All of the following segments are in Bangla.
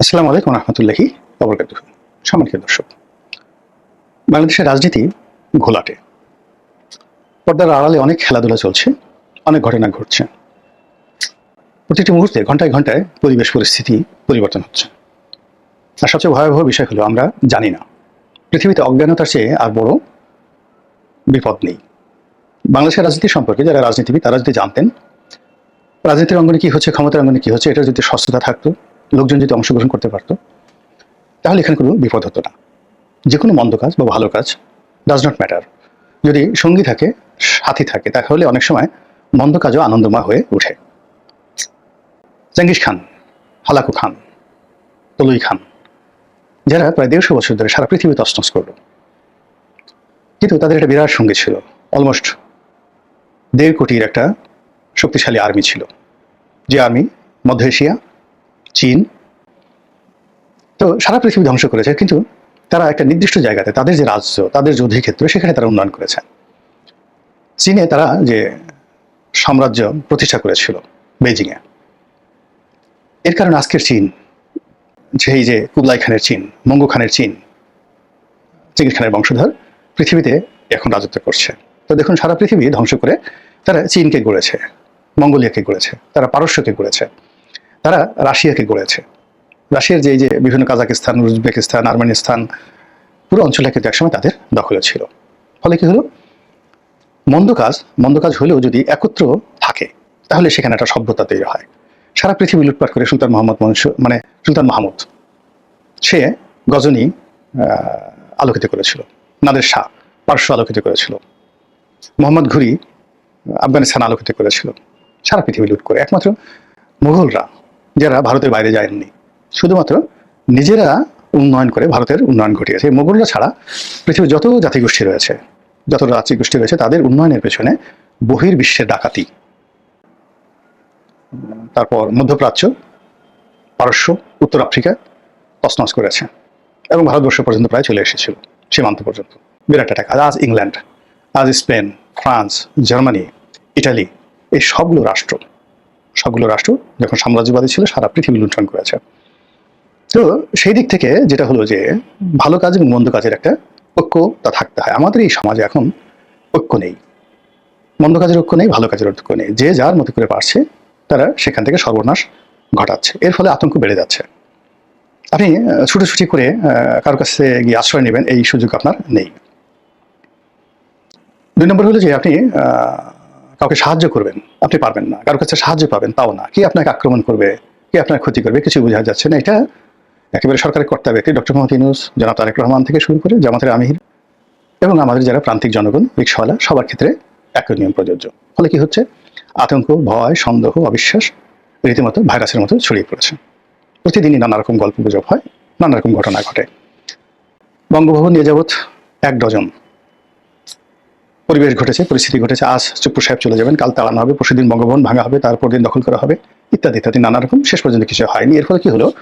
আসসালামু আলাইকুম রহমতুল্লাহি অবরকাত সম্মানিত দর্শক, বাংলাদেশের রাজনীতি ঘোলাটে। পর্দার আড়ালে অনেক খেলাধুলা চলছে, অনেক ঘটনা ঘটছে। প্রতিটি মুহূর্তে, ঘন্টায় ঘন্টায় পরিবেশ পরিস্থিতি পরিবর্তন হচ্ছে। আর সবচেয়ে ভয়াবহ বিষয় হলো, আমরা জানি না। পৃথিবীতে অজ্ঞানতার চেয়ে আর বড় বিপদ নেই। বাংলাদেশের রাজনীতি সম্পর্কে যারা রাজনীতিবিদ, তারা যদি জানতেন, রাজনীতির অঙ্গনে কি হচ্ছে, ক্ষমতার অঙ্গনে কি হচ্ছে এটা যদি স্বস্থতা থাকতো লোকজন যদি অংশগ্রহণ করতে পারতো, তাহলে এখানে কোনো বিপদ হতো না। যে কোনো মন্দ কাজ বা ভালো কাজ ডাজ নট ম্যাটার যদি সঙ্গী থাকে, সাথী থাকে, তাহলে অনেক সময় মন্দ কাজও আনন্দময় হয়ে ওঠে। চেঙ্গিস খান, হালাকু খান, তলুই খান, যারা প্রায় দেড়শো বছর ধরে সারা পৃথিবী তসনস করল। কিন্তু তাদের একটা বিরাট সঙ্গী ছিল, অলমোস্ট দেড় কোটির একটা শক্তিশালী আর্মি ছিল, যে আর্মি মধ্য এশিয়া চীন। তো সারা পৃথিবী ধ্বংস করেছে, কিন্তু তারা একটা নির্দিষ্ট জায়গাতে, তাদের যে রাজ্য, তাদের যুদ্ধের ক্ষেত্র সেখানে তারা উন্নয়ন করেছে। চীনে তারা যে সাম্রাজ্য প্রতিষ্ঠা করেছিল বেজিংয়ে এর কারণে আজকের চীন সেই যে কুবলাই খানের চীন, মঙ্গু খানের চীন চিঙ্গিস খানের বংশধর, পৃথিবীতে এখন রাজত্ব করছে। তো দেখুন, সারা পৃথিবী ধ্বংস করে তারা চীনকে গড়েছে, মঙ্গোলিয়াকে গড়েছে, তারা পারস্যকে গড়েছে। তারা রাশিয়াকে গড়েছে। রাশিয়ার যে যে বিভিন্ন কাজাকিস্তান, উজবেকিস্তান, আর্মেনিস্তান, পুরো অঞ্চলটা কিন্তু একসময় তাদের দখলে ছিল। ফলে কি হলো? মন্দ কাজ মন্দ কাজ হলেও যদি একত্র থাকে, তাহলে সেখানে একটা সভ্যতা তৈরি হয়। সারা পৃথিবী লুটপাট করে সুলতান মোহাম্মদ মানে সুলতান মাহমুদ, সে গজনী আলোকিত করেছিল। নাদের শাহ পার্শ্ব আলোকিত করেছিল। মোহাম্মদ ঘুরি, আফগানিস্তান আলোকিত করেছিল। সারা পৃথিবী লুট করে। একমাত্র মুঘলরা যারা ভারতের বাইরে যায়নি। শুধুমাত্র নিজেরা উন্নয়ন করে ভারতের উন্নয়ন ঘটিয়েছে। মোগলরা ছাড়া পৃথিবীর যত জাতিগোষ্ঠী রয়েছে, যত জাতিগোষ্ঠী রয়েছে, তাদের উন্নয়নের পেছনে বহির্বিশ্বের ডাকাতি। তারপর মধ্যপ্রাচ্য, পারস্য, উত্তর আফ্রিকা তসনস করেছে এবং ভারতবর্ষ পর্যন্ত প্রায় চলে এসেছিল সীমান্ত পর্যন্ত। বিরাট কাজ আজ ইংল্যান্ড, আজ স্পেন, ফ্রান্স, জার্মানি, ইটালি এই সবগুলো রাষ্ট্র সবগুলো রাষ্ট্র যখন সাম্রাজ্যবাদী ছিল, সারা পৃথিবী লুণ্ঠন করেছে। তো সেই দিক থেকে যেটা হলো যে, ভালো কাজ এবং মন্দ কাজের একটা ঐক্যতা থাকতে হয়। আমাদের এই সমাজে এখন ঐক্য নেই। মন্দ কাজের ঐক্য নেই, ভালো কাজের ঐক্য নেই। যে যার মতো করে পারছে, তারা সেখান থেকে সর্বনাশ ঘটাচ্ছে। এর ফলে আতঙ্ক বেড়ে যাচ্ছে। আপনি ছুটোছুটি করে কারোর কাছে গিয়ে আশ্রয় নেবেন, এই সুযোগ আপনার নেই। দুই নম্বর হলো যে আপনি কাউকে সাহায্য করবেন, আপনি পারবেন না। কারোর কাছে সাহায্য পাবেন, তাও না। কে আপনাকে আক্রমণ করবে, কে আপনার ক্ষতি করবে কিছু বোঝা যাচ্ছে না। এটা একেবারে সরকারের ব্যক্তি, ডক্টর মোহাম্মদ ইউনুস, জনাব তারেক রহমান থেকে শুরু করে জামাতের আমির এবং আমাদের যারা প্রান্তিক জনগণ রিক্সাওয়ালা সবার ক্ষেত্রে একই নিয়ম প্রযোজ্য। ফলে কি হচ্ছে? আতঙ্ক, ভয়, সন্দেহ, অবিশ্বাস রীতিমতো ভাইরাসের মতো ছড়িয়ে পড়েছে। প্রতিদিনই নানা রকম গল্প গুজব হয়, নানা রকম ঘটনা ঘটে। বঙ্গভবন নিয়ে যাবৎ এক ডজন পরিবেশ ঘটেছে, পরিস্থিতি ঘটেছে, আজ চুপ্পু সাহেব চলে যাবেন, কাল তাড়ানো হবে, পরশুদিন বঙ্গভবন ভাঙা হবে, তারপর দিন দখল করা হবে, ইত্যাদি ইত্যাদি, নানা রকম, শেষ পর্যন্ত কিছু হয়নি। এর ফলে কি হলো?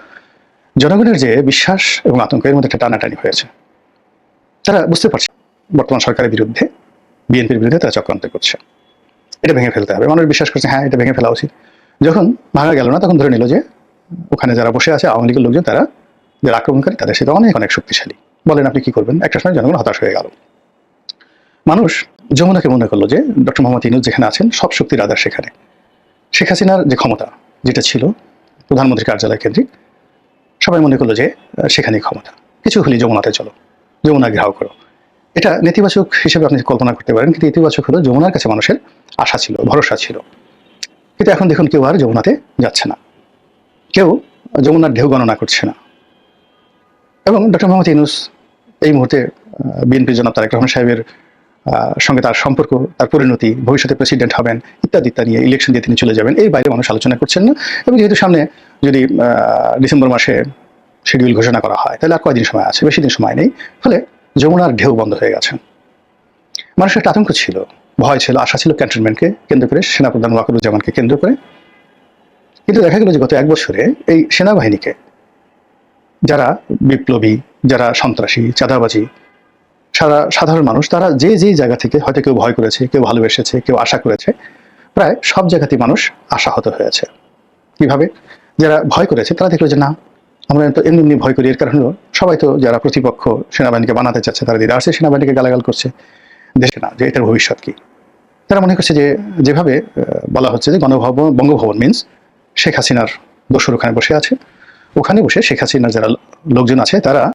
জনগণের যে বিশ্বাস এবং আতঙ্কের মধ্যে একটা টানাটানি হয়েছে। তারা বুঝতে পারছে, বর্তমান সরকারের বিরুদ্ধে, বিএনপির বিরুদ্ধে তারা চক্রান্ত করছে। এটা ভেঙে ফেলতে হবে। মানুষ বিশ্বাস করছে হ্যাঁ এটা ভেঙে ফেলা উচিত। যখন ভাঙা গেল না, তখন ধরে নিল যে, ওখানে যারা বসে আছে, আওয়ামী লীগের লোকজন, তারা যারা আক্রমণকারী, তাদের সাথে অনেক অনেক শক্তিশালী। বলেন আপনি কি করবেন? একটা সময় জনগণ হতাশ হয়ে গেল। মানুষ যমুনাকে মনে করল যে ডক্টর মোহাম্মদ ইনুজ যেখানে আছেন, সব শক্তির আধার সেখানে। শেখ হাসিনার যে ক্ষমতা, যেটা ছিল প্রধানমন্ত্রী কার্যালয় কেন্দ্রিক, সবাই মনে করল যে সেখানেই ক্ষমতা। কিছু হলে যমুনাতে চলো যমুনা ঘেরাও করো। এটা নেতিবাচক হিসেবে আপনি কল্পনা করতে পারেন, কিন্তু ইতিবাচক হলো যমুনার কাছে মানুষের আশা ছিল, ভরসা ছিল। কিন্তু এখন দেখুন কেউ আর যমুনাতে যাচ্ছে না। কেউ যমুনার ঢেউ গণনা করছে না। এবং ডক্টর মোহাম্মদ ইউনুস এই মুহূর্তে বিএনপির জনাব তারেক রহমান সাহেবের সঙ্গে তার সম্পর্ক, তার পরিণতি, ভবিষ্যতে প্রেসিডেন্ট হবেন, ইত্যাদি ইত্যাদি নিয়ে ইলেকশন দিয়ে তিনি চলে যাবেন। এই বাইরে মানুষ আলোচনা করছেন না। এবং যেহেতু সামনে যদি ডিসেম্বর মাসে শিডিউল ঘোষণা করা হয়, তাহলে আর কয়দিন সময় আছে? বেশি দিন সময় নেই। ফলে যমুনার ঢেউ বন্ধ হয়ে গেছে। মানুষের একটা আতঙ্ক ছিল, ভয় ছিল, আশা ছিল ক্যান্টনমেন্টকে কেন্দ্র করে, সেনাপ্রধান ওয়াকারুজ্জামানকে কেন্দ্র করে। কিন্তু দেখা গেল যে গত এক বছরে এই সেনাবাহিনীকে, যারা বিপ্লবী, যারা সন্ত্রাসী, চাঁদাবাজি সারা সাধারণ মানুষ, তারা যে যে জায়গা থেকে হয়তো কেউ ভয় করেছে, কেউ ভালোবেসেছে, কেউ আশা করেছে, প্রায় সব জায়গাতেই মানুষ আশাহত হয়েছে। কীভাবে? যারা ভয় করেছে, তারা দেখল যে না, আমরা তো এমনি এমনি ভয় করি, এর কারণ হলো সবাই তো যারা প্রতিপক্ষ সেনাবাহিনীকে বানাতে চাচ্ছে, তারা দিদি আসছে সেনাবাহিনীকে গালাগাল করছে, দেশে না, যে এটার ভবিষ্যৎ কি? তারা মনে করছে যে, যেভাবে বলা হচ্ছে যে গণভবন বঙ্গভবন মিন্স শেখ হাসিনার দোসর ওখানে বসে আছে। ওখানে বসে শেখ হাসিনার যারা লোকজন আছে, তারা